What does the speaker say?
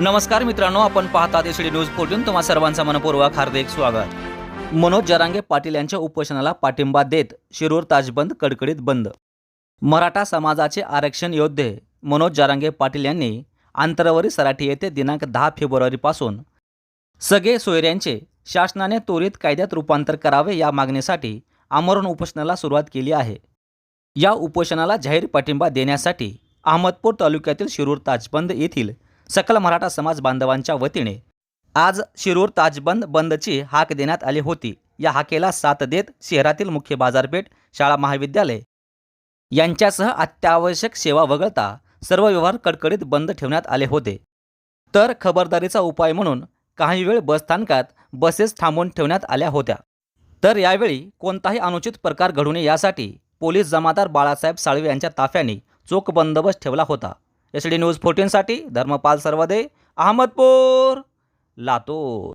नमस्कार मित्रांनो आपण पाहता देशडी न्यूज फोर्टीन तुम्हा सर्वांचा मनपूर्वक हार्दिक स्वागत. मनोज जरांगे पाटील यांच्या उपोषणाला पाठिंबा देत शिरूर ताजबंद कडकडीत बंद. मराठा समाजाचे आरक्षण योद्धे मनोज जरांगे पाटील यांनी आंतरवरी सराठी येथे दिनांक दहा फेब्रुवारीपासून सगळे सोयऱ्यांचे शासनाने त्वरित कायद्यात रूपांतर करावे या मागणीसाठी आमरण उपोषणाला सुरुवात केली आहे. या उपोषणाला जाहीर पाठिंबा देण्यासाठी अहमदपूर तालुक्यातील शिरूर ताजबंद येथील सकल मराठा समाज बांधवांच्या वतीने आज शिरूर ताजबंद बंदची हाक देण्यात आली होती. या हाकेला साथ देत शहरातील मुख्य बाजारपेठ शाळा महाविद्यालय यांच्यासह अत्यावश्यक सेवा वगळता सर्व व्यवहार कडकडीत बंद ठेवण्यात आले होते. तर खबरदारीचा उपाय म्हणून काही वेळ बसस्थानकात बसेस थांबवून ठेवण्यात आल्या होत्या. तर यावेळी कोणताही अनुचित प्रकार घडू नये यासाठी पोलीस जमादार बाळासाहेब साळवे यांच्या ताफ्याने चोख बंदोबस्त ठेवला होता. एस डी न्यूज फोर्टीनसाठी धर्मपाल सर्वदे अहमदपूर लातूर.